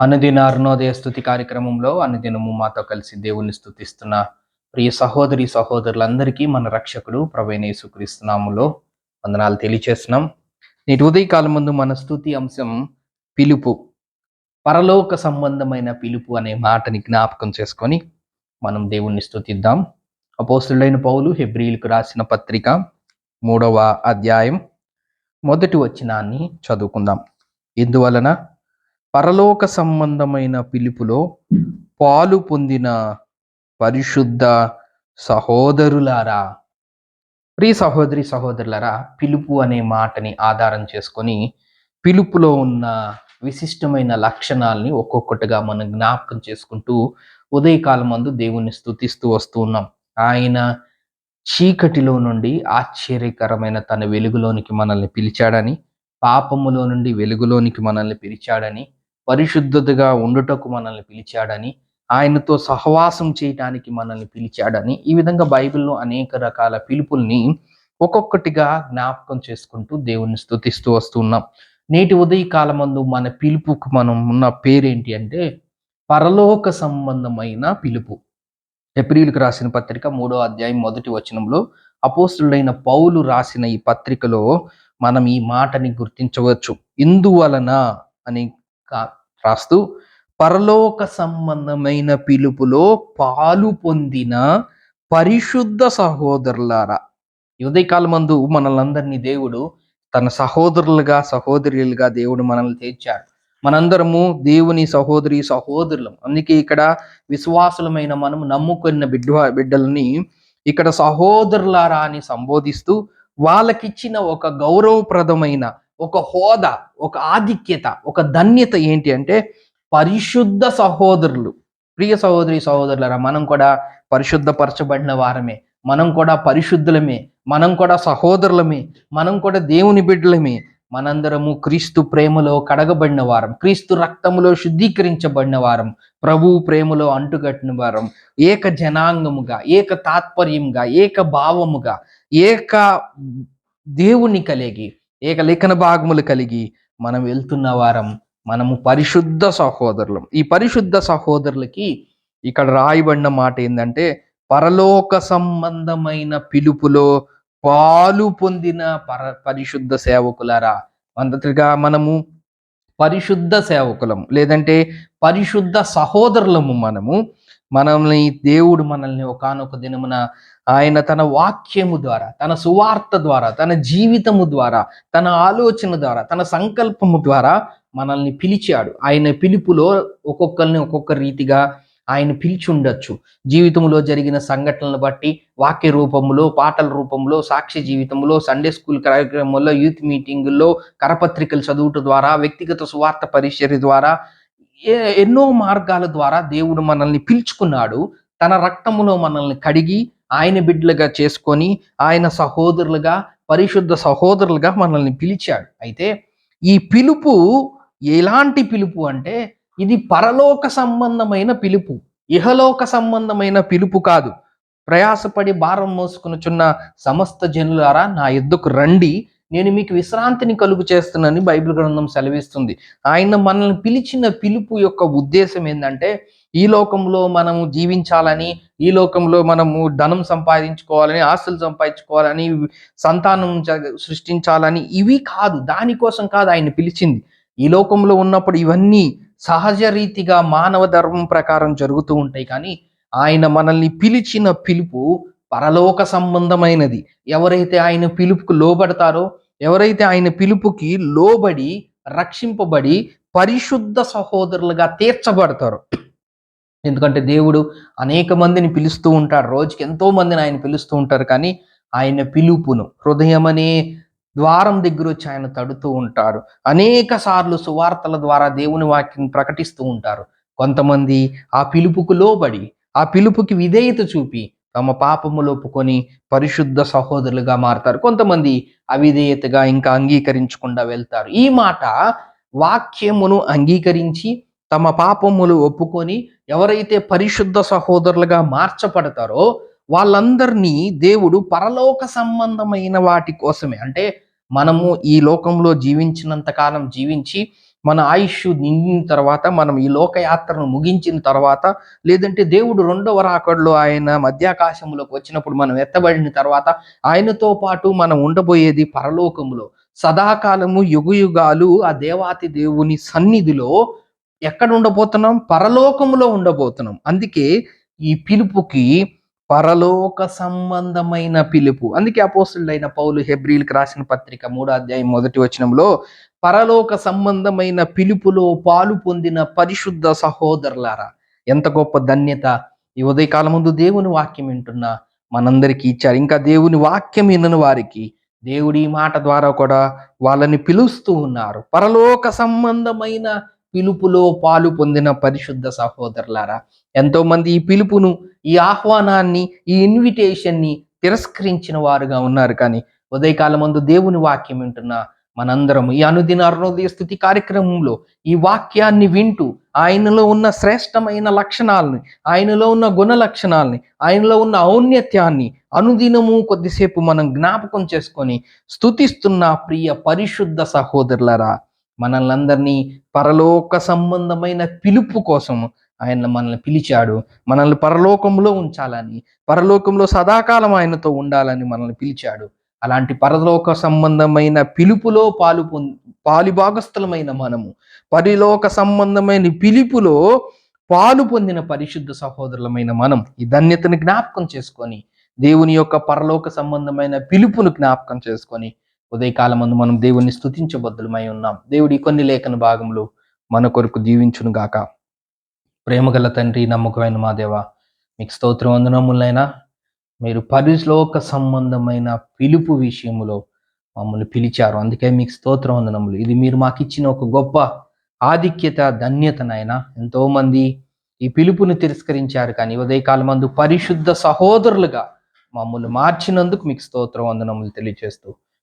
అనుదిన అరుణోదయ స్థుతి కార్యక్రమంలో అనుదినము మాతో కలిసి దేవుణ్ణి స్థుతిస్తున్న ప్రియ సహోదరి సహోదరులందరికీ మన రక్షకుడు ప్రవీణ యేసుక్రీస్తునాములో వందనాలు తెలియచేస్తున్నాం. నేటి ఉదయకాలం ముందు మన స్థుతి అంశం పిలుపు పరలోక సంబంధమైన పిలుపు అనే మాటని జ్ఞాపకం చేసుకొని మనం దేవుణ్ణి స్థుతిద్దాం అపోస్తుడైన పౌలు హెబ్రిలకు రాసిన పత్రిక మూడవ అధ్యాయం మొదటి వచ్చినాన్ని చదువుకుందాం. ఇందువలన పరలోక సంబంధమైన పిలుపులో పాలు పొందిన పరిశుద్ధ సహోదరులారా ప్రియ సహోదరి సహోదరులారా పిలుపు అనే మాటని ఆధారం చేసుకొని పిలుపులో ఉన్న విశిష్టమైన లక్షణాలని ఒక్కొక్కటిగా మనం జ్ఞాపకం చేసుకుంటూ ఉదయకాలం మందు దేవుణ్ణి స్థుతిస్తూ వస్తూ ఉన్నాం. ఆయన చీకటిలో నుండి ఆశ్చర్యకరమైన తన వెలుగులోనికి మనల్ని పిలిచాడని పాపములో నుండి వెలుగులోనికి మనల్ని పిలిచాడని పరిశుద్ధతగా ఉండుటకు మనల్ని పిలిచాడని ఆయనతో సహవాసం చేయడానికి మనల్ని పిలిచాడని ఈ విధంగా బైబిల్లో అనేక రకాల పిలుపుల్ని ఒక్కొక్కటిగా జ్ఞాపకం చేసుకుంటూ దేవుణ్ణి స్థుతిస్తూ వస్తున్నాం. నేటి ఉదయ కాలమందు మన పిలుపుకు మనం ఉన్న పేరేంటి అంటే పరలోక సంబంధమైన పిలుపు. ఎప్రిల్కి రాసిన పత్రిక మూడో అధ్యాయం మొదటి వచనంలో అపోస్తుడైన పౌలు రాసిన ఈ పత్రికలో మనం ఈ మాటని గుర్తించవచ్చు. ఇందువలన అని రాస్తూ పరలోక సంబంధమైన పిలుపులో పాలు పొందిన పరిశుద్ధ సహోదరులారా. ఉదయకాలమందు ఉదయకాలం దేవుడు తన సహోదరులుగా సహోదరులుగా దేవుడు మనల్ని తెచ్చాడు మనందరము దేవుని సహోదరి సహోదరులం. అందుకే ఇక్కడ విశ్వాసులమైన మనం నమ్ముకున్న బిడ్డ బిడ్డలని ఇక్కడ సహోదరులారా అని సంబోధిస్తూ వాళ్ళకిచ్చిన ఒక గౌరవప్రదమైన ఒక హోదా ఒక ఆధిక్యత ఒక ధన్యత ఏంటి అంటే పరిశుద్ధ సహోదరులు. ప్రియ సహోదరి సహోదరులరా మనం కూడా పరిశుద్ధపరచబడిన వారమే. మనం కూడా పరిశుద్ధులమే. మనం కూడా సహోదరులమే. మనం కూడా దేవుని బిడ్డలమే. మనందరము క్రీస్తు ప్రేమలో కడగబడిన వారం. క్రీస్తు రక్తములో శుద్ధీకరించబడిన వారం. ప్రభు ప్రేమలో అంటుకట్టిన వారం. ఏక జనాంగముగా ఏక తాత్పర్యంగా ఏక భావముగా ఏక దేవుని కలిగి ఏక లేఖన భాగములు కలిగి మనం వెళ్తున్న వారం మనము పరిశుద్ధ సహోదరులం. ఈ పరిశుద్ధ సహోదరులకి ఇక్కడ రాయబడిన మాట ఏంటంటే పరలోక సంబంధమైన పిలుపులో పాలు పొందిన పర పరిశుద్ధ సేవకులారా. మొదటిగా మనము పరిశుద్ధ సేవకులం లేదంటే పరిశుద్ధ సహోదరులము మనము మనల్ని దేవుడు మనల్ని ఒకానొక దినమున ఆయన తన వాక్యము ద్వారా తన సువార్త ద్వారా తన జీవితము ద్వారా తన ఆలోచన ద్వారా తన సంకల్పము ద్వారా మనల్ని పిలిచాడు. ఆయన పిలుపులో ఒక్కొక్కరిని ఒక్కొక్క రీతిగా ఆయన పిలిచి ఉండొచ్చు జీవితంలో జరిగిన సంఘటనలను బట్టి వాక్య రూపంలో పాటల రూపంలో సాక్షి జీవితంలో సండే స్కూల్ కార్యక్రమంలో యూత్ మీటింగుల్లో కరపత్రికలు చదువుట ద్వారా వ్యక్తిగత సువార్త పరిచర్య ద్వారా ఎన్నో మార్గాల ద్వారా దేవుడు మనల్ని పిలుచుకున్నాడు. తన రక్తములో మనల్ని కడిగి ఆయన బిడ్డలుగా చేసుకొని ఆయన సహోదరులుగా పరిశుద్ధ సహోదరులుగా మనల్ని పిలిచాడు. అయితే ఈ పిలుపు ఎలాంటి పిలుపు అంటే ఇది పరలోక సంబంధమైన పిలుపు. ఇహలోక సంబంధమైన పిలుపు కాదు. ప్రయాసపడి భారం మోసుకునుచున్న సమస్త జనులారా నా ఎద్దుకు రండి. నేను మీకు విశ్రాంతిని కలుగు చేస్తున్నానని బైబిల్ గ్రంథం సెలవిస్తుంది. ఆయన మనల్ని పిలిచిన పిలుపు యొక్క ఉద్దేశం ఏంటంటే ఈ లోకంలో మనము జీవించాలని ఈ లోకంలో మనము ధనం సంపాదించుకోవాలని ఆస్తులు సంపాదించుకోవాలని సంతానం సృష్టించాలని ఇవి కాదు దానికోసం కాదు ఆయన పిలిచింది. ఈ లోకంలో ఉన్నప్పుడు ఇవన్నీ సహజ రీతిగా మానవ ధర్మం ప్రకారం జరుగుతూ ఉంటాయి కానీ ఆయన మనల్ని పిలిచిన పిలుపు పరలోక సంబంధమైనది. ఎవరైతే ఆయన పిలుపుకు లోబడతారో ఎవరైతే ఆయన పిలుపుకి లోబడి రక్షింపబడి పరిశుద్ధ సహోదరులుగా తీర్చబడతారో. ఎందుకంటే దేవుడు అనేక మందిని పిలుస్తూ ఉంటాడు. రోజుకి ఎంతో మందిని ఆయన పిలుస్తూ ఉంటారు. కానీ ఆయన పిలుపును హృదయం అనే ద్వారం దగ్గర వచ్చి ఆయన తడుతూ ఉంటారు అనేక సార్లు సువార్తల ద్వారా దేవుని వాక్యం ప్రకటిస్తూ ఉంటారు. కొంతమంది ఆ పిలుపుకు లోబడి ఆ పిలుపుకి విధేయత చూపి తమ పాపములు ఒప్పుకొని పరిశుద్ధ సహోదరులుగా మారతారు. కొంతమంది అవిధేయతగా ఇంకా అంగీకరించకుండా వెళ్తారు. ఈ మాట వాక్యమును అంగీకరించి తమ పాపములు ఒప్పుకొని ఎవరైతే పరిశుద్ధ సహోదరులుగా మార్చబడతారో వాళ్ళందరినీ దేవుడు పరలోక సంబంధమైన వాటి కోసమే. అంటే మనము ఈ లోకంలో జీవించినంత కాలం జీవించి మన ఆయుష్ నిండిన తర్వాత మనం ఈ లోకయాత్రను ముగించిన తర్వాత లేదంటే దేవుడు రెండవ రాకడలో ఆయన మధ్యాకాశంలోకి వచ్చినప్పుడు మనం ఎత్తబడిన తర్వాత ఆయనతో పాటు మనం ఉండబోయేది పరలోకములో. సదాకాలము యుగయుగాలు ఆ దేవాతి దేవుని సన్నిధిలో ఎక్కడ ఉండబోతున్నాం? పరలోకములో ఉండబోతున్నాం. అందుకే ఈ పిలుపుకి పరలోక సంబంధమైన పిలుపు. అందుకే అపోస్తుడైన పౌలు హెబ్రిల్కి రాసిన పత్రిక మూడో అధ్యాయం మొదటి వచనంలో పరలోక సంబంధమైన పిలుపులో పాలు పొందిన పరిశుద్ధ సహోదరులారా ఎంత గొప్ప ధన్యత. ఈ ఉదయకాలం ముందు దేవుని వాక్యం వింటున్న మనందరికీ ఇచ్చారు. ఇంకా దేవుని వాక్యం వినని వారికి దేవుడి మాట ద్వారా కూడా వాళ్ళని పిలుస్తూ ఉన్నారు. పరలోక సంబంధమైన పిలుపులో పాలు పొందిన పరిశుద్ధ సహోదరులారా ఎంతోమంది ఈ పిలుపును ఈ ఆహ్వానాన్ని ఈ ఇన్విటేషన్ని తిరస్కరించిన వారుగా ఉన్నారు. కానీ ఉదయకాలం ముందు దేవుని వాక్యం వింటున్న మనందరం ఈ అనుదిన అరుణోదయ స్థుతి కార్యక్రమంలో ఈ వాక్యాన్ని వింటూ ఆయనలో ఉన్న శ్రేష్టమైన లక్షణాలని ఆయనలో ఉన్న గుణ లక్షణాలని ఆయనలో ఉన్న ఔన్నత్యాన్ని అనుదినము కొద్దిసేపు మనం జ్ఞాపకం చేసుకొని స్థుతిస్తున్న ప్రియ పరిశుద్ధ సహోదరులరా మనల్ని అందరినీ పరలోక సంబంధమైన పిలుపు కోసం ఆయన మనల్ని పిలిచాడు. మనల్ని పరలోకంలో ఉంచాలని పరలోకంలో సదాకాలం ఆయనతో ఉండాలని మనల్ని పిలిచాడు. అలాంటి పరలోక సంబంధమైన పిలుపులో పాలు పొం పాలిభాగస్థులమైన మనము పరిలోక సంబంధమైన పిలుపులో పాలు పొందిన పరిశుద్ధ సహోదరులమైన మనం ఈ ధన్యతను జ్ఞాపకం చేసుకొని దేవుని యొక్క పరలోక సంబంధమైన పిలుపును జ్ఞాపకం చేసుకొని ఉదయకాలమందు మనం దేవుణ్ణి స్థుతించబద్దులమై ఉన్నాం. దేవుడి కొన్ని లేఖన భాగంలో మన కొరకు దీవించునుగాక ప్రేమగల తండ్రి నమ్మకమైన మా దేవ మీకు స్తోత్రం వందనములైనా మీరు పరిశ్లోక సంబంధమైన పిలుపు విషయములో మమ్మల్ని పిలిచారు. అందుకే మీకు స్తోత్రం వందనములు. ఇది మీరు మాకు ఇచ్చిన ఒక గొప్ప ఆధిక్యత ధన్యతనైనా ఎంతోమంది ఈ పిలుపును తిరస్కరించారు. కానీ ఉదయకాలం మందు పరిశుద్ధ సహోదరులుగా మమ్మల్ని మార్చినందుకు మీకు స్తోత్రం వందనములు తెలియజేస్తూ